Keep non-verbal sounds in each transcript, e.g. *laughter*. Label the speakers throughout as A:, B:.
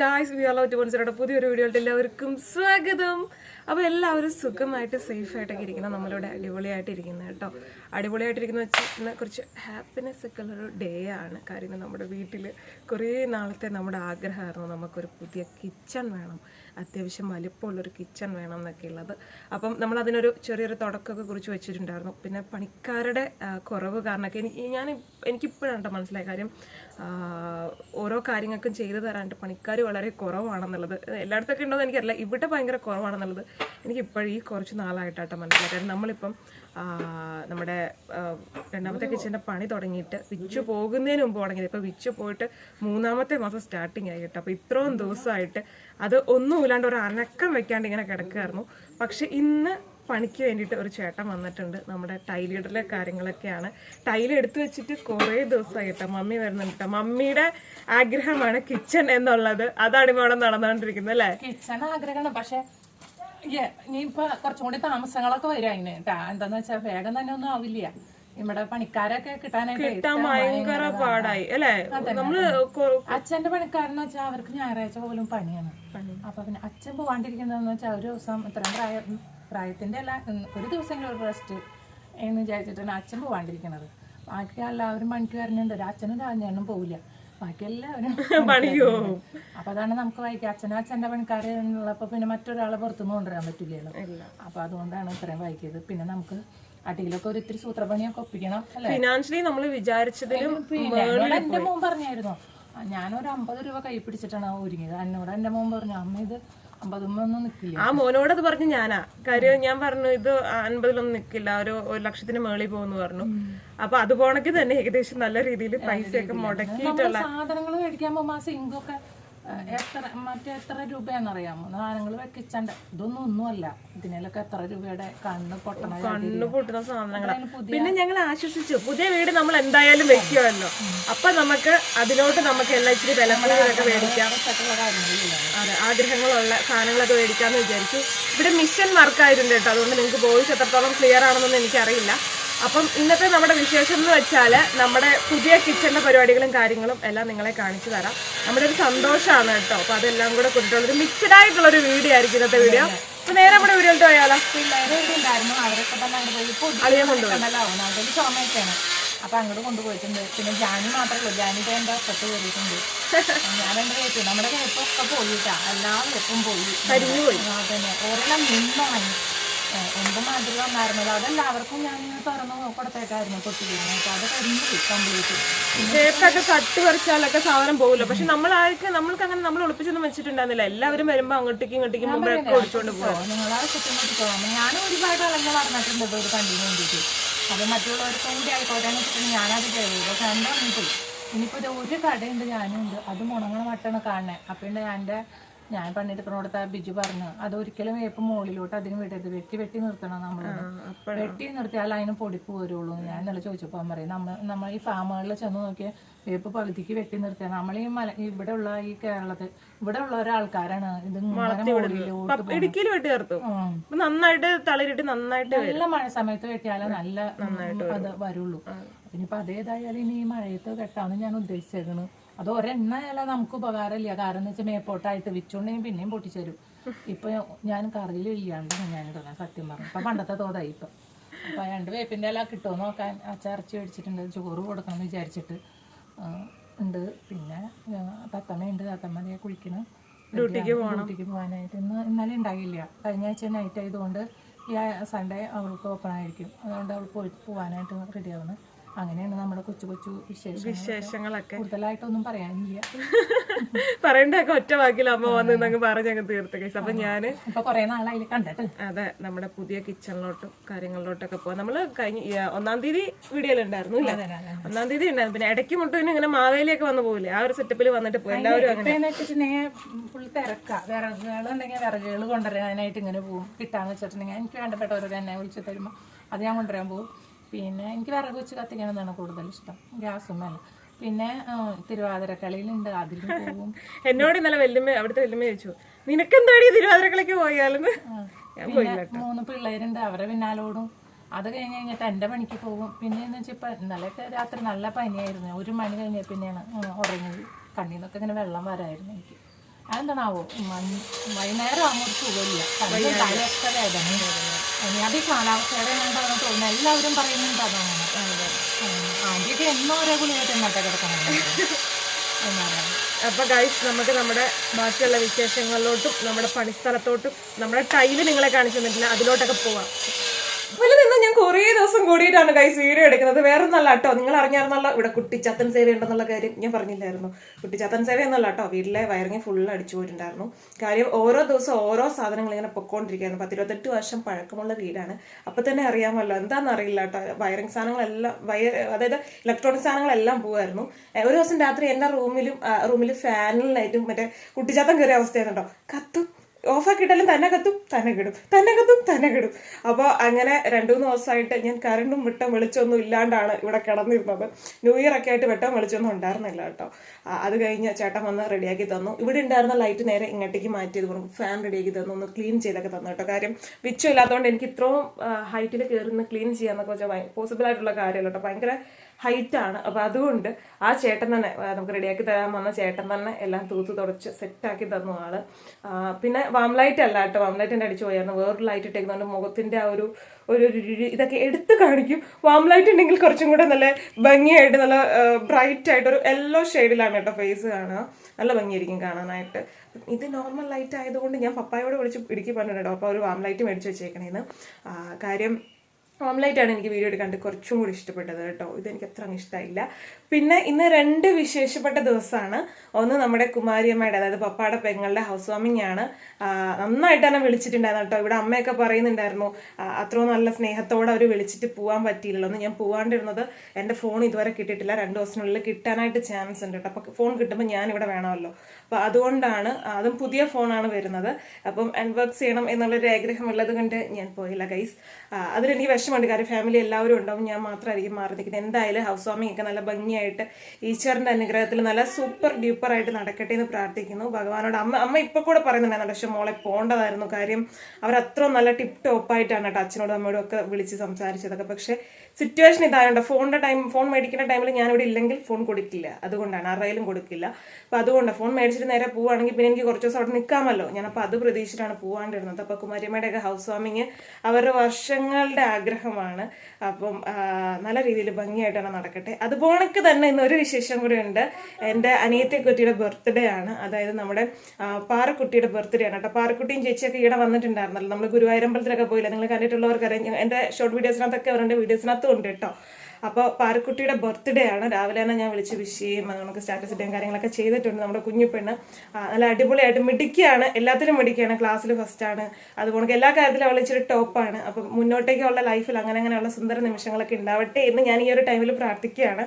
A: Guys we are ടു വൺസറുടെ പുതിയൊരു വീഡിയോ എല്ലാവർക്കും സ്വാഗതം. അപ്പോൾ എല്ലാവരും സുഖമായിട്ട് സേഫായിട്ടൊക്കെ ഇരിക്കണം. നമ്മളിവിടെ അടിപൊളിയായിട്ടിരിക്കുന്നത് കേട്ടോ. അടിപൊളിയായിട്ടിരിക്കുന്ന വെച്ചാൽ കുറച്ച് ഹാപ്പിനെസ് ഒക്കെ ഉള്ളൊരു ഡേ ആണ്. കാര്യം നമ്മുടെ വീട്ടിൽ കുറേ നാളത്തെ നമ്മുടെ ആഗ്രഹമായിരുന്നു. നമുക്കൊരു പുതിയ കിച്ചൺ വേണം. അത്യാവശ്യം വലിപ്പമുള്ളൊരു കിച്ചൺ വേണം എന്നൊക്കെ ഉള്ളത് അപ്പം നമ്മൾ അതിനൊരു ചെറിയൊരു തുടക്കമൊക്കെ കുറിച്ച് വെച്ചിട്ടുണ്ടായിരുന്നു. പിന്നെ പണിക്കാരുടെ കുറവ് കാരണമൊക്കെ എനിക്ക് ഞാൻ എനിക്കിപ്പോഴാണ് മനസ്സിലായ കാര്യം ഓരോ കാര്യങ്ങൾക്കും ചെയ്തു തരാനായിട്ട് പണിക്കാർ വളരെ കുറവാണെന്നുള്ളത്. എല്ലായിടത്തൊക്കെ ഉണ്ടോ എന്ന് എനിക്കറിയില്ല. ഇവിടെ ഭയങ്കര കുറവാണെന്നുള്ളത് എനിക്ക് ഇപ്പോഴും ഈ കുറച്ച് നാളായിട്ടാട്ടോ മനസ്സിലായി കാരണം നമ്മളിപ്പം നമ്മുടെ രണ്ടാമത്തെ കിച്ചന്റെ പണി തുടങ്ങിയിട്ട് വിച്ചു പോകുന്നതിന് മുമ്പ് തുടങ്ങിയത്. ഇപ്പോൾ വിച്ചു പോയിട്ട് മൂന്നാമത്തെ മാസം സ്റ്റാർട്ടിങ് ആയി കേട്ടോ. അപ്പോൾ ഇത്രയും ദിവസമായിട്ട് അത് ഒന്നുമില്ലാണ്ട് ഒരു അനക്കം വെക്കാണ്ട് ഇങ്ങനെ കിടക്കുമായിരുന്നു പക്ഷെ ഇന്ന് പണിക്ക് വേണ്ടിയിട്ട് ഒരു ചേട്ടൻ വന്നിട്ടുണ്ട് നമ്മുടെ ടൈലിടലെ കാര്യങ്ങളൊക്കെയാണ്. ടൈൽ എടുത്തു വെച്ചിട്ട് കുറേ ദിവസമായി കേട്ടോ. മമ്മി വരുന്നുണ്ട് കേട്ടോ. മമ്മിയുടെ ആഗ്രഹമാണ് കിച്ചൺ എന്നുള്ളത്. അതാണ് ഇവിടെ നടന്നുകൊണ്ടിരിക്കുന്നത് അല്ലേ?
B: കിച്ചൺ ആഗ്രഹമാണ്. പക്ഷെ ഇനിയിപ്പൊ കുറച്ചും കൂടി താമസങ്ങളൊക്കെ വരും അതിന്. എന്താന്ന് വെച്ചാ വേഗം തന്നെ ഒന്നും ആവില്ല. ഇവിടെ പണിക്കാരൊക്കെ കിട്ടാനായിട്ട്
A: കിട്ടാൻ ഭയങ്കര പാടായി അല്ലേ? നമ്മൾ
B: അച്ഛന്റെ പണിക്കാരെന്ന് വെച്ചാൽ അവർക്ക് ഞായറാഴ്ച പോലും പണിയാണ്. അപ്പൊ പിന്നെ അച്ഛൻ പോവാണ്ടിരിക്കുന്നതെന്ന് വെച്ചാൽ ഒരു ദിവസം ഇത്രയും പ്രായം പ്രായത്തിന്റെ അല്ല ഒരു ദിവസമെങ്കിലും ഒരു റെസ്റ്റ് എന്ന് വിചാരിച്ചിട്ടാണ് അച്ഛൻ പോവാണ്ടിരിക്കുന്നത് ബാക്കി എല്ലാവരും പണിക്ക് വരുന്നുണ്ട് ഒരു അച്ഛനും രാജനും പോവില്ല. *laughs*
A: പോകും.
B: അപ്പൊ അതാണ് നമുക്ക് വായിക്കാം. അച്ഛനും അച്ഛന്റെ പണിക്കാരുള്ളപ്പോ പിന്നെ മറ്റൊരാളെ പുറത്തുനിന്ന് കൊണ്ടുവരാൻ പറ്റില്ലല്ലോ. അപ്പൊ അതുകൊണ്ടാണ് ഇത്രയും വായിക്കിയത്. പിന്നെ നമുക്ക് അടിയിലൊക്കെ ഒരു ഇത്തിരി സൂത്രപ്പണിയൊക്കെ ഒപ്പിക്കണം
A: ഫിനാൻഷ്യലി നമ്മൾ വിചാരിച്ചതിലും
B: എന്റെ മോൻ പറഞ്ഞായിരുന്നു ഞാനൊരു അമ്പത് രൂപ കൈ പിടിച്ചിട്ടാണ് ഒരുങ്ങിയത്. എന്നോട് എന്റെ മോൻ പറഞ്ഞു അമ്മ ഇത്
A: ആ മോനോട് അത് പറഞ്ഞു ഞാനാ. കാര്യം ഞാൻ പറഞ്ഞു ഇത് അൻപതിലൊന്നും നിക്കില്ല. ഒരു ഒരു ലക്ഷത്തിന് മേളിൽ പോകുന്നു പറഞ്ഞു. അപ്പൊ അത് പോണക്ക് തന്നെ ഏകദേശം നല്ല രീതിയിൽ പൈസയൊക്കെ മുടക്കിയിട്ടുള്ള
B: സാധനങ്ങൾ മേടിക്കാൻ പോകുമ്പോ ആ സിങ്കൊക്കെ ആ, എത്ര മറ്റേ എത്ര രൂപയാണെന്നറിയാമോ? സാധനങ്ങൾ വെക്കിച്ചണ്ട. ഇതൊന്നും ഒന്നുമല്ല. ഇതിനൊക്കെ എത്ര രൂപയുടെ കണ്ണ് പൊട്ടണ
A: കണ്ണ് പൊട്ടുന്ന സാധനങ്ങളാണ് പിന്നെ ഞങ്ങൾ ആശ്വസിച്ചു. പുതിയ വീട് നമ്മൾ എന്തായാലും വെക്കുമല്ലോ അപ്പൊ നമുക്ക് അതിലോട്ട് നമുക്ക് എല്ലാ ഇച്ചിരി വിലങ്ങളൊക്കെ മേടിക്കാം. അതെ ആഗ്രഹങ്ങളുള്ള സാധനങ്ങളൊക്കെ മേടിക്കാന്ന് വിചാരിച്ചു. ഇവിടെ മിഷൻ വർക്ക് ആയിരുന്നു കേട്ടോ. അതുകൊണ്ട് നിങ്ങൾക്ക് ബോയ്സ് എത്രത്തോളം ക്ലിയർ ആണെന്നൊന്നും എനിക്കറിയില്ല. അപ്പം ഇന്നത്തെ നമ്മുടെ വിശേഷം എന്ന് വെച്ചാൽ നമ്മുടെ പുതിയ കിച്ചണിന്റെ പരിപാടികളും കാര്യങ്ങളും എല്ലാം നിങ്ങളെ കാണിച്ചു തരാം. നമ്മുടെ ഒരു സന്തോഷമാണ് കേട്ടോ. അപ്പൊ അതെല്ലാം കൂടെ കൊണ്ടുള്ള ഒരു മിക്സഡ് ആയിട്ടുള്ള ഒരു വീഡിയോ ആയിരിക്കും ഇന്നത്തെ വീഡിയോ. അപ്പൊ നേരെ നമ്മുടെ വീഡിയോ പോയാലോ? അളിയൻ കൊണ്ടുപോയി.
B: അപ്പൊ അങ്ങോട്ട് കൊണ്ടുപോയിട്ടുണ്ട് പിന്നെ ജാനി മാത്രമല്ല ഉള്ളൂ ജാനി ഇപ്പൊ എന്റെ ഒപ്പത്ത് കയറിയിട്ടുണ്ട് ഞാൻ എന്റെ കേട്ടു നമ്മുടെ വേപ്പൊക്കെ പോയിട്ടാ. എല്ലാ വേപ്പും പോയി.
A: കരിഞ്ഞു പോയി.
B: അതന്നെ ഒരെണ്ണം നിന്ന് വാങ്ങി എന്ത് മാതിരി വന്നായിരുന്നല്ലോ? അതെല്ലാവർക്കും ഞാൻ ഇങ്ങനെ തുറന്ന് കൊടുത്തേക്കായിരുന്നു പൊട്ടിക്കുന്നു അപ്പൊ അത് കഴിഞ്ഞു കംപ്ലീറ്റ്
A: കേക്കൊക്കെ കട്ട് പറിച്ചാലൊക്കെ സാധനം പോകില്ല പക്ഷെ നമ്മൾ ആർക്ക് നമ്മൾക്ക് അങ്ങനെ നമ്മൾ ഒളിപ്പിച്ചൊന്നും വെച്ചിട്ടുണ്ടായിരുന്നില്ല. എല്ലാവരും വരുമ്പോ അങ്ങോട്ടേക്കും ഇങ്ങോട്ടേക്കും മുമ്പൊക്കെ ഒളിച്ചുകൊണ്ട് പോകും
B: നിങ്ങൾ ആ കിട്ടിക്കോളാം ഞാനും ഒരുപാട് അളങ്ങൾ പറഞ്ഞിട്ടുണ്ട് ഇത് ഒരു കണ്ടിന് വേണ്ടിയിട്ട്. അത് മറ്റുള്ളവർക്ക് കൂടി ആയിക്കോട്ടെ എന്ന് വെച്ചിട്ട് ഞാനത് ചെയ്തു. പക്ഷെ എന്താ പോയി ഇനിയിപ്പോൾ ഒരു കടയുണ്ട് ഞാനുണ്ട്. അത് മുണങ്ങണ മട്ടാണ് കാണണേ അപ്പം ഞാൻ എന്റെ ഞാൻ പണിയെടുക്കണോടത്ത് ആ ബിജു പറഞ്ഞു അത് ഒരിക്കലും വേപ്പ് മുകളിലോട്ട് അതിന് വിടരുത്. വെട്ടി വെട്ടി നിർത്തണം നമ്മൾ വെട്ടി നിർത്തിയാൽ അതിന് പൊടിപ്പ് വരുള്ളൂ ഞാൻ ഇന്നലെ ചോദിച്ചപ്പോൾ അവൻ പറയും നമ്മൾ നമ്മൾ ഈ ഫാമുകളിൽ ചെന്ന് നോക്കിയാൽ വേപ്പ് പകുതിക്ക് വെട്ടി നിർത്തിയാൽ നമ്മൾ ഈ മല ഇവിടെ ഉള്ള ഈ കേരളത്തിൽ ഇവിടെ ഉള്ള ഒരാൾക്കാരാണ് ഇത്
A: ഇടുക്കിയിൽ വെട്ടി നിർത്തും. നന്നായിട്ട് തളിരിട്ട് നന്നായിട്ട്
B: നല്ല മഴ സമയത്ത് വെട്ടിയാലേ നല്ല അത് വരുള്ളൂ. ഇനിയിപ്പോ അതേതായാലും ഇനി ഈ മഴയത്ത് കെട്ടാന്ന് ഞാൻ ഉദ്ദേശിച്ചേക്കണ്. അത് ഒരെണ്ണയല്ല നമുക്ക് ഉപകാരമില്ല. കാരണം എന്ന് വെച്ചാൽ മേപ്പോട്ടായിട്ട് വിച്ചുണ്ടെങ്കിൽ പിന്നെയും പൊട്ടിച്ചേരും. ഇപ്പൊ ഞാൻ കറിയിൽ ഇല്ലാണ്ടാണ് ഞാൻ ഇടുന്നത് സത്യം പറഞ്ഞു. ഇപ്പൊ പണ്ടത്തെ തോതായി ഇപ്പൊ. അപ്പൊ രണ്ട് വേപ്പിന്റെ എല്ലാം കിട്ടുമോ നോക്കാൻ അച്ചറച്ചി മേടിച്ചിട്ടുണ്ട്. ചോറ് കൊടുക്കണം എന്ന് വിചാരിച്ചിട്ട് ഉണ്ട്. പിന്നെ തത്തമ്മയുണ്ട്. തത്തമ്മയെ കുളിക്കണം. ഡ്യൂട്ടിക്ക് പോകാനായിട്ട്. ഇന്ന് ഇന്നലെ ഉണ്ടാകില്ല കഴിഞ്ഞ ആഴ്ച നൈറ്റ് ആയതുകൊണ്ട് ഈ സൺഡേ അവൾക്ക് ഓപ്പൺ ആയിരിക്കും. അതുകൊണ്ട് അവൾ പോയി പോകാനായിട്ട് റെഡി ആവുന്നു. അങ്ങനെയാണ് നമ്മുടെ കൊച്ചു കൊച്ചു വിശേഷം
A: വിശേഷങ്ങളൊക്കെ.
B: കൂടുതലായിട്ടൊന്നും പറയാനില്ല.
A: പറയണ്ടൊക്കെ ഒറ്റ വാക്കിലാകുമ്പോ വന്ന് ഇന്നങ്ങ് പറഞ്ഞങ്ങ് തീർത്ത് കേസ് അപ്പൊ ഞാൻ
B: ഇപ്പൊ കുറെ നാളായി കണ്ടിട്ട്.
A: അതെ നമ്മുടെ പുതിയ കിച്ചണിലോട്ടും കാര്യങ്ങളിലോട്ടൊക്കെ പോവാം. നമ്മൾ കഴിഞ്ഞ ഒന്നാം തീയതി വീഡിയോയിലുണ്ടായിരുന്നു ഇല്ല? ഒന്നാം തീയതി ഉണ്ടായിരുന്നു. പിന്നെ ഇടയ്ക്ക് മുട്ടുവിന് ഇങ്ങനെ മാവേലിയൊക്കെ വന്നു പോകില്ലേ ആ ഒരു സെറ്റപ്പിൽ വന്നിട്ട് പോയി. എല്ലാവരും അങ്ങനെ.
B: വെച്ചിട്ടുണ്ടെങ്കിൽ ഫുൾ തിരക്കാ. വിറകുകൾ കൊണ്ടുവരാനായിട്ട് ഇങ്ങനെ പോകും. കിട്ടാന്ന് വെച്ചിട്ടുണ്ടെങ്കിൽ എനിക്ക് വേണ്ടപ്പെട്ടവരോട് എന്നെ വിളിച്ചു തരുമ്പോൾ അത് ഞാൻ കൊണ്ടുവരാൻ പോകും. പിന്നെ എനിക്ക് വിറക് വെച്ച് കത്തിക്കണമെന്നാണ് കൂടുതൽ ഇഷ്ടം. ഗ്യാസും അല്ല പിന്നെ തിരുവാതിരക്കളിയിലുണ്ട്. അതിലും പോകും.
A: എന്നോട് ഇന്നലെ വല്യമ്മ അവിടുത്തെ വല്യമ്മ ചോദിച്ചു നിനക്കെന്താടി തിരുവാതിരക്കളിക്ക് പോയാലെന്ന്
B: മൂന്ന് പിള്ളേരുണ്ട്. അവരെ പിന്നാലോടും. അത് കഴിഞ്ഞ് കഴിഞ്ഞിട്ട് എന്റെ പണിക്ക് പോകും. പിന്നെ എന്ന് വെച്ചാൽ ഇപ്പം ഇന്നലെയൊക്കെ രാത്രി നല്ല പനിയായിരുന്നു. ഒരു മണി കഴിഞ്ഞ പിന്നെയാണ് ഉറങ്ങിയത് കണ്ണിൽ നിന്നൊക്കെ ഇങ്ങനെ വെള്ളം വരായിരുന്നു എനിക്ക്. അതെന്താണാവോ വൈകുന്നേരം ആകുമ്പോൾ സുഖമില്ല. കണ്ണിന് തലയൊക്കെ വേദന ഇനി അത് ഈ കാലാവസ്ഥയുടെ കൊണ്ടാണ് തോന്നുന്നത്. എല്ലാവരും പറയുന്നുണ്ട് അതാണ്. ആദ്യമൊക്കെ എന്നോ ഓരോ ഗുളിക തിന്നട്ടെ കിടക്കണം *laughs* എന്നറിയാം
A: അപ്പൊ ഗൈസ് നമുക്ക് നമ്മുടെ ബാക്കിയുള്ള വിശേഷങ്ങളിലോട്ടും നമ്മുടെ പണിസ്ഥലത്തോട്ടും നമ്മുടെ ടൈൽ നിങ്ങളെ കാണിച്ചു തന്നിട്ടില്ല. അതിലോട്ടൊക്കെ പോവാം. അതിൽ നിന്ന് ഞാൻ കുറേ ദിവസം കൂടിയിട്ടാണ് ഗൈസ് വീഡിയോ എടുക്കുന്നത്. വേറെ നല്ല കേട്ടോ നിങ്ങൾ അറിഞ്ഞായിരുന്നല്ലോ ഇവിടെ കുട്ടിച്ചാത്തൻ സേവ ഉണ്ടെന്നുള്ള കാര്യം? ഞാൻ പറഞ്ഞില്ലായിരുന്നു. കുട്ടിച്ചാത്തൻ സേവ എന്നല്ല കേട്ടോ വീട്ടിലെ വയറിങ് ഫുൾ അടിച്ചു പോയിട്ടുണ്ടായിരുന്നു. കാര്യം ഓരോ ദിവസം ഓരോ സാധനങ്ങൾ ഇങ്ങനെ പൊക്കോണ്ടിരിക്കുകയായിരുന്നു. പത്തിരുപത്തെട്ട് വർഷം പഴക്കമുള്ള വീടാണ്. അപ്പൊ തന്നെ അറിയാമല്ലോ. എന്താണെന്ന് അറിയില്ല കേട്ടോ വയറിങ് സാധനങ്ങളെല്ലാം വയർ അതായത് ഇലക്ട്രോണിക് സാധനങ്ങളെല്ലാം പോകുമായിരുന്നു ഒരു ദിവസം രാത്രി എന്റെ റൂമിലും റൂമിൽ ഫാനിലായിട്ടും മറ്റേ കുട്ടിച്ചാത്തൻ കയറിയ അവസ്ഥയായിരുന്നു കേട്ടോ കത്തും ഓഫാക്കിയിട്ടാലും തന്നെ കത്തും തന്നെ കിടും തന്നെ കത്തും തന്നെ കിടും. അപ്പോൾ അങ്ങനെ രണ്ടു മൂന്ന് ദിവസമായിട്ട് ഞാൻ കറണ്ടും വിട്ടം വെളിച്ചൊന്നും ഇല്ലാണ്ടാണ് ഇവിടെ കിടന്നിരുന്നത്. ന്യൂ ഇയർ ഒക്കെ ആയിട്ട് വെട്ടം വെളിച്ചൊന്നും ഉണ്ടായിരുന്നില്ല കേട്ടോ. അത് കഴിഞ്ഞ് ചേട്ടൻ വന്ന് റെഡിയാക്കി തന്നു. ഇവിടെ ഉണ്ടായിരുന്ന ലൈറ്റ് നേരെ ഇങ്ങോട്ടേക്ക് മാറ്റിയത് കൊണ്ട് ഫാൻ റെഡിയാക്കി തന്നു ഒന്ന് ക്ലീൻ ചെയ്തൊക്കെ തന്നു കേട്ടോ. കാര്യം വിച്ചും ഇല്ലാത്തതുകൊണ്ട് എനിക്ക് ഇത്രയും ഹൈറ്റിൽ കയറുന്ന ക്ലീൻ ചെയ്യാന്നൊക്കെ വെച്ചാൽ പോസിബിൾ ആയിട്ടുള്ള കാര്യമല്ല കേട്ടോ. ഭയങ്കര ഹൈറ്റാണ് ആണ്. അപ്പൊ അതുകൊണ്ട് ആ ചേട്ടൻ തന്നെ നമുക്ക് റെഡിയാക്കി തരാൻ വന്ന ചേട്ടൻ തന്നെ എല്ലാം തൂത്ത് തുടച്ച് സെറ്റാക്കി തന്നു ആൾ. പിന്നെ വാം ലൈറ്റ് അല്ല കേട്ടോ. വാം ലൈറ്റ് എന്റെ അടിച്ചു പോയായിരുന്നു. വേറൊരു ലൈറ്റ് ഇട്ടേക്കുന്നുണ്ട് മുഖത്തിന്റെ ആ ഒരു ഒരു ഒരു ഇതൊക്കെ എടുത്ത് കാണിക്കും. വാം ലൈറ്റ് ഉണ്ടെങ്കിൽ കുറച്ചും കൂടെ നല്ല ഭംഗിയായിട്ട് നല്ല ബ്രൈറ്റ് ആയിട്ട് ഒരു യെല്ലോ ഷെയ്ഡിലാണ് കേട്ടോ ഫേസ് കാണുക. നല്ല ഭംഗിയായിരിക്കും കാണാനായിട്ട്. ഇത് നോർമൽ ലൈറ്റ് ആയതുകൊണ്ട് ഞാൻ പപ്പായോട് വിളിച്ച് ഇടുക്കി പറഞ്ഞിട്ടുണ്ടോ അപ്പോൾ ഒരു വാം ലൈറ്റ് മേടിച്ച് വെച്ചേക്കണേന്ന്. കാര്യം ഓംലൈറ്റ് ആണ് എനിക്ക് വീഡിയോ എടുക്കാണ്ട് കുറച്ചും കൂടി ഇഷ്ടപ്പെട്ടത് കേട്ടോ. ഇതെനിക്ക് അത്ര ഇഷ്ടമായില്ല പിന്നെ ഇന്ന് രണ്ട് വിശേഷപ്പെട്ട ദിവസമാണ്. ഒന്ന് നമ്മുടെ കുമാരിയമ്മയുടെ അതായത് പപ്പാടെ പെങ്ങളുടെ ഹൗസ് വാമിംഗ് ആണ് നന്നായിട്ട് തന്നെ വിളിച്ചിട്ടുണ്ടായിരുന്നു കേട്ടോ. ഇവിടെ അമ്മയൊക്കെ പറയുന്നുണ്ടായിരുന്നു അത്ര നല്ല സ്നേഹത്തോടെ അവർ വിളിച്ചിട്ട് പോകാൻ പറ്റിയില്ലല്ലോ എന്ന് ഞാൻ പോകാണ്ടിരുന്നത് എന്റെ ഫോൺ ഇതുവരെ കിട്ടിയിട്ടില്ല. രണ്ട് ദിവസത്തിനുള്ളിൽ കിട്ടാനായിട്ട് ചാൻസ് ഉണ്ട് കേട്ടോ. അപ്പോൾ ഫോൺ കിട്ടുമ്പോൾ ഞാൻ ഇവിടെ വേണമല്ലോ. അപ്പോൾ അതുകൊണ്ടാണ് അതും പുതിയ ഫോണാണ് വരുന്നത്. അപ്പം അൺബോക്സ് ചെയ്യണം എന്നുള്ളൊരു ആഗ്രഹം ഉള്ളത് കൊണ്ട് ഞാൻ പോയില്ല ഗൈസ് അതിലെനിക്ക് വിഷമമുണ്ട് കാര്യം ഫാമിലി എല്ലാവരും ഉണ്ടാവും. ഞാൻ മാത്രമായിരിക്കും മാറി നിൽക്കുന്നത്. എന്തായാലും ഹൗസ് വാമിംഗ് ഒക്കെ നല്ല ഭംഗിയായിട്ട് ഈശ്വരന്റെ അനുഗ്രഹത്തിൽ നല്ല സൂപ്പർ ഡ്യൂപ്പർ ആയിട്ട് നടക്കട്ടെ എന്ന് പ്രാർത്ഥിക്കുന്നു. ഭഗവാനോട് അമ്മ അമ്മ ഇപ്പോൾ കൂടെ പറയുന്നുണ്ടായിരുന്നു. പക്ഷേ മോളെ പോകേണ്ടതായിരുന്നു കാര്യം അവർ അത്ര നല്ല ടിപ്പ് ടോപ്പായിട്ടാണ് കേട്ടോ അച്ഛനോടും അമ്മയോടും ഒക്കെ വിളിച്ച് സംസാരിച്ചതൊക്കെ. പക്ഷേ സിറ്റുവേഷൻ ഇതായതുകൊണ്ട് ഫോണിന്റെ ടൈം ഫോൺ മേടിക്കുന്ന ടൈമിൽ ഞാനിവിടെ ഇല്ലെങ്കിൽ ഫോൺ കൊടുക്കില്ല. അതുകൊണ്ടാണ് ആരുടെയിലും കൊടുക്കില്ല. അപ്പോൾ അതുകൊണ്ട് ഫോൺ മേടിച്ചിട്ട് നേരെ പോവുകയാണെങ്കിൽ പിന്നെ എനിക്ക് കുറച്ച് ദിവസം അവിടെ നിൽക്കാമല്ലോ. ഞാനപ്പോൾ അത് പ്രതീക്ഷിച്ചിട്ടാണ് പോകാണ്ടിരുന്നത് അപ്പോൾ കുമാരിയമ്മയുടെയൊക്കെ ഹൗസ് വാമിങ് അവരുടെ വർഷങ്ങളുടെ ആഗ്രഹമാണ്. അപ്പം നല്ല രീതിയിൽ ഭംഗിയായിട്ടാണ് നടക്കട്ടെ. അതുപോണക്ക് തന്നെ ഇന്ന് ഒരു വിശേഷം കൂടി ഉണ്ട്. എന്റെ അനിയത്തെ കുട്ടിയുടെ ബർത്ത്ഡേ ആണ്. അതായത് നമ്മുടെ പാറക്കുട്ടിയുടെ ബർത്ത്ഡേ ആണ്. കേട്ടോ പാറക്കുട്ടിയും ചേച്ചിയൊക്കെ ഇവിടെ വന്നിട്ടുണ്ടായിരുന്നല്ലോ. നമ്മൾ ഗുരുവായൂരമ്പലത്തിലൊക്കെ പോയില്ല? നിങ്ങൾ കണ്ടിട്ടുള്ളവർക്കറിയാം. എന്റെ ഷോർട്ട് വീഡിയോസിനകത്തൊക്കെ അവരുടെ വീഡിയോസിനകത്തും ഉണ്ട് കേട്ടോ. അപ്പോൾ പാറക്കുട്ടിയുടെ ബർത്ത്ഡേ ആണ്. രാവിലെ തന്നെ ഞാൻ വിളിച്ച് വിഷ് ചെയ്യും. നമുക്ക് സ്റ്റാറ്റസ് ഇടുകയും കാര്യങ്ങളൊക്കെ ചെയ്തിട്ടുണ്ട് നമ്മുടെ കുഞ്ഞു പെണ്ണ്. നല്ല അടിപൊളിയായിട്ട് മിടുക്കിയാണ് എല്ലാത്തിലും മിടുക്കിയാണ് ക്ലാസ്സിൽ ഫസ്റ്റാണ് അതുപോലെ എല്ലാ കാര്യത്തിലും അവൾ ഇച്ചിരി ടോപ്പാണ് അപ്പം മുന്നോട്ടേക്കുള്ള ലൈഫിൽ അങ്ങനെ അങ്ങനെയുള്ള സുന്ദര നിമിഷങ്ങളൊക്കെ ഉണ്ടാവട്ടെ എന്ന് ഞാൻ ഈ ഒരു ടൈമിൽ പ്രാർത്ഥിക്കുകയാണ്.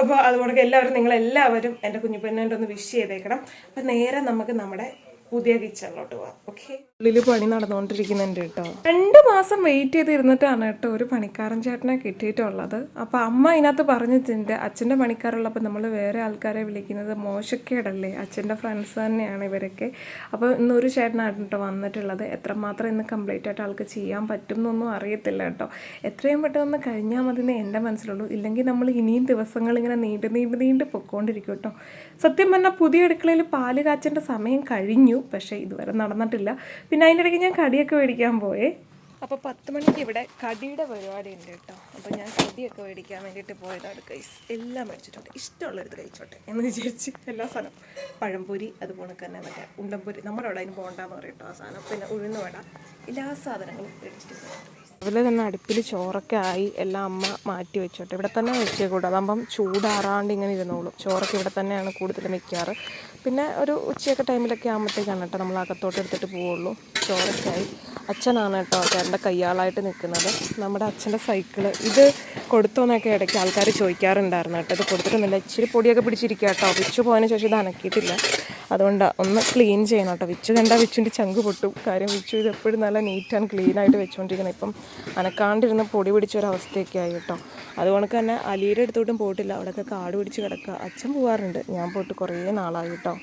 A: അപ്പോൾ അതുപോലെ എല്ലാവരും നിങ്ങളെല്ലാവരും എന്റെ കുഞ്ഞു പെണ്ണിന്റെ ഒന്ന് വിഷ് ചെയ്തേക്കണം. അപ്പം നേരെ നമുക്ക് നമ്മുടെ പുതിയ കിച്ചണിലോട്ട് പോവാം. ഓക്കെ ഉള്ളിൽ പണി നടന്നുകൊണ്ടിരിക്കുന്നുണ്ട് കേട്ടോ. രണ്ട് മാസം വെയിറ്റ് ചെയ്തിരുന്നിട്ടാണ് കേട്ടോ ഒരു പണിക്കാരൻ ചേട്ടനെ കിട്ടിയിട്ടുള്ളത്. അപ്പൊ അമ്മ ഇതിനകത്ത് പറഞ്ഞിട്ടുണ്ട് അച്ഛന്റെ പണിക്കാരുള്ളപ്പോൾ നമ്മൾ വേറെ ആൾക്കാരെ വിളിക്കുന്നത് മോശക്കേടല്ലേ? അച്ഛന്റെ ഫ്രണ്ട്സ് തന്നെയാണ് ഇവരൊക്കെ. അപ്പോൾ ഇന്നൊരു ചേട്ടനാണ് കേട്ടോ വന്നിട്ടുള്ളത്. എത്രമാത്രം ഇന്ന് കംപ്ലീറ്റ് ആയിട്ട് ആൾക്ക് ചെയ്യാൻ പറ്റും എന്നൊന്നും അറിയത്തില്ല കേട്ടോ. എത്രയും പെട്ടെന്ന് കഴിഞ്ഞാൽ മതി എന്ന് എന്റെ മനസ്സിലുള്ളൂ. ഇല്ലെങ്കിൽ നമ്മൾ ഇനിയും ദിവസങ്ങൾ ഇങ്ങനെ നീണ്ട് നീണ്ട് നീണ്ട് പൊക്കോണ്ടിരിക്കും കേട്ടോ. സത്യം പറഞ്ഞാൽ പുതിയ അടുക്കളയിൽ പാൽ കാച്ചേണ്ട സമയം കഴിഞ്ഞു. പക്ഷേ ഇതുവരെ നടന്നിട്ടില്ല. പിന്നെ അതിന്റെ ഇടയ്ക്ക് ഞാൻ കടിയൊക്കെ മേടിക്കാൻ പോയേ. അപ്പോൾ പത്ത് മണിക്ക് ഇവിടെ കടിയുടെ പരിപാടി ഉണ്ട് കേട്ടോ. അപ്പോൾ ഞാൻ കടിയൊക്കെ മേടിക്കാൻ വേണ്ടിയിട്ട് പോയതാണ് കൈസ് എല്ലാം മേടിച്ചിട്ടുണ്ട്. ഇഷ്ടമുള്ളടുത്ത് കഴിച്ചോട്ടെ എന്ന് വിചാരിച്ച് എല്ലാ സാധനം പഴംപൊരി അതുപോലെ തന്നെ മറ്റേ ഉണ്ടംപൊരി. നമ്മുടെ അവിടെ അതിന് പോകണ്ടെന്ന് പറയും കേട്ടോ ആ സാധനം. പിന്നെ ഉഴുന്ന് വട. എല്ലാ സാധനങ്ങളും മേടിച്ചിട്ടുണ്ട് രാവിലെ തന്നെ അടുപ്പിൽ ചോറൊക്കെ ആയി എല്ലാം അമ്മ മാറ്റി വെച്ചോട്ടെ. ഇവിടെ തന്നെ വെച്ചേക്കൂട്ടോ. അതാകുമ്പം ചൂടാറാണ്ട് ഇങ്ങനെ ഇരുന്നോളും. ചോറൊക്കെ ഇവിടെ തന്നെയാണ് കൂടുതലും വെക്കാറ്. പിന്നെ ഒരു ഉച്ചയൊക്കെ ടൈമിലൊക്കെ ആകുമ്പോഴത്തേക്കാണ് കേട്ടോ നമ്മൾ അകത്തോട്ട് എടുത്തിട്ട് പോവുള്ളൂ. ചോറൊക്കെയായി. അച്ഛനാണ് കേട്ടോ ചേട്ടന്റെ കയ്യാളായിട്ട് നിൽക്കുന്നത്. നമ്മുടെ അച്ഛന്റെ സൈക്കിൾ. ഇത് കൊടുത്തോന്നൊക്കെ ഇടയ്ക്ക് ആൾക്കാർ ചോദിക്കാറുണ്ടായിരുന്നു കേട്ടോ. ഇത് കൊടുത്തിട്ടൊന്നുമില്ല. ഇച്ചിരി പൊടിയൊക്കെ പിടിച്ചിരിക്കുക കേട്ടോ. ഒപ്പിച്ചു പോയതിന് ശേഷം ഇത് അനക്കിയിട്ടില്ല. അതുകൊണ്ട് ഒന്ന് ക്ലീൻ ചെയ്യണം കേട്ടോ. വിച്ചു കണ്ടാൽ വിച്ചുവിന്റെ ചങ്ക് പൊട്ടും. കാര്യം വിച്ചു ഇത് എപ്പോഴും നല്ല നീറ്റ് ആൻഡ് ക്ലീൻ ആയിട്ട് വെച്ചുകൊണ്ടിരിക്കുന്നത് ഇപ്പം അനക്കാണ്ടിരുന്ന് പൊടി പിടിച്ചൊരവസ്ഥയൊക്കെ ആയി കേട്ടോ. അതുകൊണ്ട് തന്നെ അലിയുടെ അടുത്തോട്ടും പോയിട്ടില്ല. അവിടെയൊക്കെ കാട് പിടിച്ച് കിടക്കുക അച്ഛൻ പോകാറുണ്ട് ഞാൻ പോയിട്ട് കുറേ നാളായി കേട്ടോ.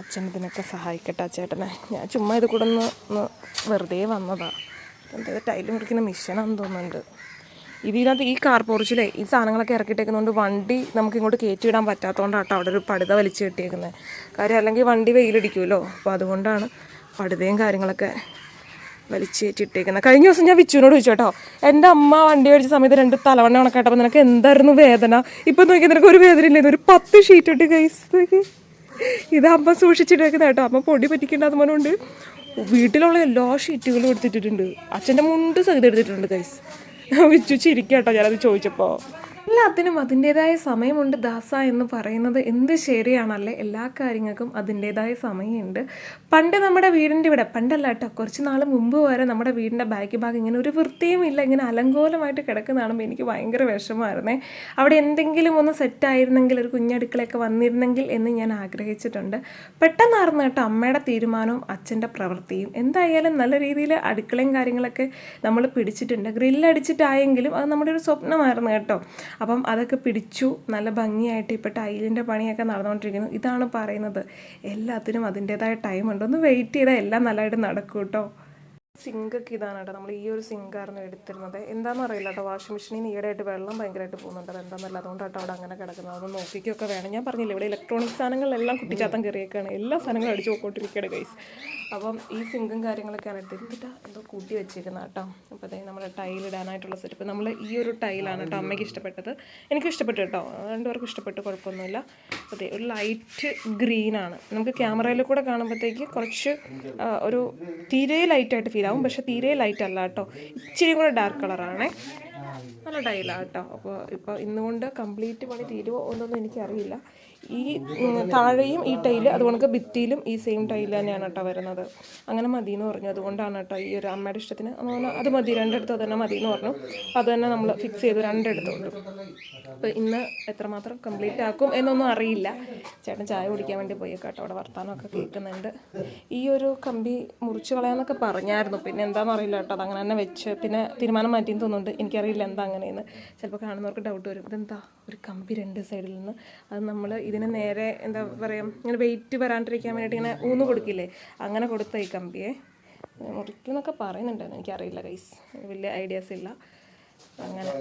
A: അച്ഛൻ ഇതിനൊക്കെ സഹായിക്കട്ടെ അച്ചേട്ടനെ ചേട്ടനെ. ഞാൻ ചുമ്മാ ഇത് കൂടെ ഒന്ന് ഒന്ന് വെറുതെ വന്നതാണ് എന്താ ടൈലും മുറിക്കുന്ന മിഷനാണെന്ന് തോന്നുന്നുണ്ട്. ഇതിനകത്ത് ഈ കാർ പോർച്ചിലെ ഈ സാധനങ്ങളൊക്കെ ഇറക്കിയിട്ടേക്കുന്നതുകൊണ്ട് വണ്ടി നമുക്ക് ഇങ്ങോട്ട് കയറ്റി വിടാൻ പറ്റാത്തതുകൊണ്ടാട്ടോ അവിടെ ഒരു പടുത വലിച്ചു കെട്ടിയേക്കുന്നത് കാര്യം അല്ലെങ്കിൽ വണ്ടി വെയിലടിക്കുമല്ലോ അപ്പോൾ അതുകൊണ്ടാണ് പടുതയും കാര്യങ്ങളൊക്കെ വലിച്ചു കയറ്റിയിട്ടേക്കുന്നത് കഴിഞ്ഞ ദിവസം ഞാൻ വിച്ചുവിനോട് ചോദിച്ചു കേട്ടോ എന്റെ അമ്മ വണ്ടി മേടിച്ച സമയത്ത് രണ്ട് തലവണ്ണ കണക്കാട്ടപ്പോൾ നിനക്ക് എന്തായിരുന്നു വേദന? ഇപ്പം നോക്കി നിനക്ക് ഒരു വേദന ഇല്ലായിരുന്നു. ഒരു പത്ത് ഷീറ്റ് ഇട്ട് കൈസ് ഇത് അമ്മ സൂക്ഷിച്ചിട്ടേക്കുന്നത് കേട്ടോ. അമ്മ പൊടി പറ്റിക്കേണ്ടെന്ന് ഉണ്ട് വീട്ടിലുള്ള എല്ലാ ഷീറ്റുകളും എടുത്തിട്ടിട്ടുണ്ട്. അച്ഛന്റെ മുണ്ട് സഹിതം എടുത്തിട്ടുണ്ട് കൈസ് *laughs* വിച്ചു ചിരിക്കാട്ടോ ഞാനത് ചോദിച്ചപ്പോൾ എല്ലാത്തിനും അതിന്റെതായ സമയമുണ്ട് ദാസ എന്ന് പറയുന്നത് എന്ത് ശരിയാണല്ലേ? എല്ലാ കാര്യങ്ങൾക്കും അതിന്റെതായ സമയമുണ്ട്. പണ്ട് നമ്മുടെ വീടിന്റെ ഇവിടെ പണ്ടല്ല കേട്ടോ കുറച്ച് നാൾ മുമ്പ് വരെ നമ്മുടെ വീടിന്റെ ബാക്ക് ഭാഗം ഇങ്ങനെ ഒരു വൃത്തിയും ഇല്ല ഇങ്ങനെ അലങ്കോലമായിട്ട് കിടക്കുന്ന എനിക്ക് ഭയങ്കര വിഷമമായിരുന്നേ. അവിടെ എന്തെങ്കിലും ഒന്ന് സെറ്റായിരുന്നെങ്കിൽ ഒരു കുഞ്ഞടുക്കളയൊക്കെ വന്നിരുന്നെങ്കിൽ എന്ന് ഞാൻ ആഗ്രഹിച്ചിട്ടുണ്ട്. പെട്ടെന്നായിരുന്നു കേട്ടോ അമ്മയുടെ തീരുമാനവും അച്ഛന്റെ പ്രവൃത്തിയും. എന്തായാലും നല്ല രീതിയിൽ അടുക്കളയും കാര്യങ്ങളൊക്കെ നമ്മൾ പിടിച്ചിട്ടുണ്ട്. ഗ്രില്ലടിച്ചിട്ടായെങ്കിലും അത് നമ്മുടെ ഒരു സ്വപ്നമായിരുന്നു കേട്ടോ. അപ്പം അതൊക്കെ പിടിച്ചു നല്ല ഭംഗിയായിട്ട് ഇപ്പോൾ ടൈലിന്റെ പണിയൊക്കെ നടന്നുകൊണ്ടിരിക്കുന്നു ഇതാണ് പറയുന്നത്. എല്ലാത്തിനും അതിന്റേതായ ടൈമുണ്ട് ഒന്ന് വെയിറ്റ് ചെയ്താൽ എല്ലാം നല്ലതായിട്ട് നടക്കും കേട്ടോ. സിങ്കൊക്കെ ഇതാണ് കേട്ടോ. നമ്മൾ ഈ ഒരു സിങ്കായിരുന്നു എടുത്തിരുന്നത്. എന്താണെന്ന് അറിയില്ല കേട്ടോ. വാഷിംഗ് മെഷീനിൽ നിന്ന് ഈയിടെയായിട്ട് വെള്ളം ഭയങ്കരമായിട്ട് പോകുന്നുണ്ട്. അത് എന്താണെന്നല്ല അതുകൊണ്ടാട്ടോ അവിടെ അങ്ങനെ കിടക്കുന്നത്. അതൊന്ന് നോക്കിക്കൊക്കെ വേണം. ഞാൻ പറഞ്ഞില്ല ഇവിടെ ഇലക്ട്രോണിക് സാധനങ്ങളെല്ലാം കുട്ടിച്ചാത്തം കയറിയേക്കാണ്. എല്ലാ സാധനങ്ങളും അടിച്ച് പോയിക്കൊണ്ടിരിക്കുകയാണ് ഗൈസ് അപ്പം ഈ സിങ്കും കാര്യങ്ങളൊക്കെയാണ് എടുത്തത്. എന്നിട്ട് എന്തോ കൂട്ടി വെച്ചേക്കുന്നത് കേട്ടോ. അപ്പോൾ അതായത് നമ്മുടെ ടൈൽ ഇടാനായിട്ടുള്ള സെറ്റപ്പ് നമ്മൾ ഈ ഒരു ടൈലാണ് കേട്ടോ അമ്മയ്ക്ക് ഇഷ്ടപ്പെട്ടത്. എനിക്കും ഇഷ്ടപ്പെട്ടു കേട്ടോ. രണ്ടുപേർക്കും ഇഷ്ടപ്പെട്ടു കുഴപ്പമൊന്നുമില്ല. അതെ ഒരു ലൈറ്റ് ഗ്രീനാണ് നമുക്ക് ക്യാമറയിൽ കൂടെ കാണുമ്പോഴത്തേക്ക് കുറച്ച് ഒരു തീരെ ലൈറ്റായിട്ട് ഫീൽ ആവും പക്ഷെ തീരെ ലൈറ്റ് അല്ല കേട്ടോ. ഇച്ചിരി കൂടെ ഡാർക്ക് കളറാണേ നല്ല ഡൈലാണ് കേട്ടോ. അപ്പോൾ ഇപ്പോൾ ഇന്നുകൊണ്ട് കംപ്ലീറ്റ് പണി തീരുമോ എന്നൊന്നും എനിക്കറിയില്ല. ഈ താഴെയും ഈ ടൈൽ അതുകൊണ്ട് ഭിത്തിയിലും ഈ സെയിം ടൈൽ തന്നെയാണ് കേട്ടോ വരുന്നത്. അങ്ങനെ മതി എന്ന് പറഞ്ഞു. അതുകൊണ്ടാണ് കേട്ടോ ഈ ഒരു അമ്മയുടെ ഇഷ്ടത്തിന് അതുകൊണ്ട് അത് മതി രണ്ടിടത്ത് തന്നെ മതി എന്ന് പറഞ്ഞു അത് തന്നെ നമ്മൾ ഫിക്സ് ചെയ്തു രണ്ടിടത്തുണ്ട്. അപ്പോൾ ഇന്ന് എത്രമാത്രം കംപ്ലീറ്റ് ആക്കും എന്നൊന്നും അറിയില്ല. ചേട്ടൻ ചായ കുടിക്കാൻ വേണ്ടി പോയി കേട്ടോ അവിടെ വർത്താനമൊക്കെ കേൾക്കുന്നുണ്ട് ഈ ഒരു കമ്പി മുറിച്ച് കളയാന്നൊക്കെ പറഞ്ഞായിരുന്നു. പിന്നെ എന്താണെന്ന് അറിയില്ല കേട്ടോ അത് അങ്ങനെ തന്നെ വെച്ച് പിന്നെ തീരുമാനം മാറ്റിയെന്ന് തോന്നുന്നുണ്ട്. എനിക്കറിയില്ല എന്താ അങ്ങനെയെന്ന് ചിലപ്പോൾ കാണുന്നവർക്ക് ഡൗട്ട് വരും. ഇതെന്താ? ഒരു കമ്പി രണ്ട് സൈഡിൽ നിന്ന്. അത് നമ്മൾ ഇതിന് നേരെ എന്താ പറയുക ഇങ്ങനെ വെയിറ്റ് വരാണ്ടിരിക്കാൻ വേണ്ടിയിട്ട് ഇങ്ങനെ ഊന്ന് കൊടുക്കില്ലേ? അങ്ങനെ കൊടുത്ത ഈ കമ്പിയെ മുറിക്കുന്നൊക്കെ പറയുന്നുണ്ടായിരുന്നു. എനിക്കറിയില്ല ഗൈസ് വലിയ ഐഡിയാസ് ഇല്ല. അങ്ങനെ.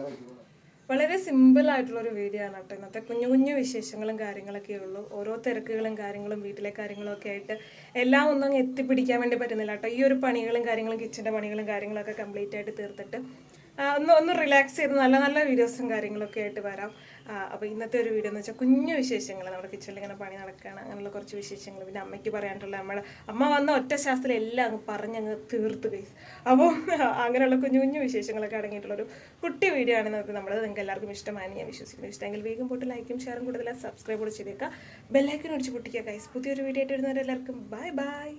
A: വളരെ സിമ്പിൾ ആയിട്ടുള്ള ഒരു വീഡിയോ ആണ് കേട്ടോ ഇന്നത്തെ. കുഞ്ഞു കുഞ്ഞു വിശേഷങ്ങളും കാര്യങ്ങളൊക്കെ ഉള്ളൂ. ഓരോ തിരക്കുകളും കാര്യങ്ങളും വീട്ടിലെ കാര്യങ്ങളും ഒക്കെ ആയിട്ട് എല്ലാം ഒന്നും അങ്ങ് എത്തിപ്പിടിക്കാൻ വേണ്ടി പറ്റുന്നില്ല കേട്ടോ. ഈ ഒരു പണികളും കാര്യങ്ങളും കിച്ചന്റെ പണികളും കാര്യങ്ങളൊക്കെ കംപ്ലീറ്റ് ആയിട്ട് തീർത്തിട്ട് ഒന്ന് ഒന്ന് റിലാക്സ് ചെയ്ത് നല്ല നല്ല വീഡിയോസും കാര്യങ്ങളൊക്കെ ആയിട്ട് വരാം. അപ്പോൾ ഇന്നത്തെ ഒരു വീഡിയോ എന്ന് വെച്ചാൽ കുഞ്ഞു വിശേഷങ്ങൾ നമ്മുടെ കിച്ചണിൽ ഇങ്ങനെ പണി നടക്കുകയാണ് അങ്ങനെയുള്ള കുറച്ച് വിശേഷങ്ങൾ പിന്നെ അമ്മയ്ക്ക് പറയാനുള്ള നമ്മുടെ അമ്മ വന്ന ഒറ്റ ശാസ്ത്രം എല്ലാം അങ്ങ് പറഞ്ഞങ്ങ് തീർത്ത് കൈസ് അപ്പോൾ അങ്ങനെയുള്ള കുഞ്ഞു കുഞ്ഞു വിശേഷങ്ങളൊക്കെ അടങ്ങിയിട്ടുള്ളൊരു കുട്ടി വീഡിയോ ആണ് നമുക്ക് നമ്മൾ നിങ്ങൾക്ക് എല്ലാവർക്കും ഇഷ്ടമായെന്ന് ഞാൻ വിശ്വസിക്കുന്നു. ഇഷ്ടമെങ്കിൽ വേഗം പോട്ട് ലൈക്കും ഷെയറും കൂടുതൽ സബ്സ്ക്രൈബ് കൂടെ ചെയ്തേക്കുക ബെല്ലൈക്കൻ ഒടിച്ച് പൊട്ടിക്കുക കൈസ് പുതിയൊരു വീഡിയോ ആയിട്ട് വരുന്നവരെല്ലാവർക്കും ബൈ ബൈ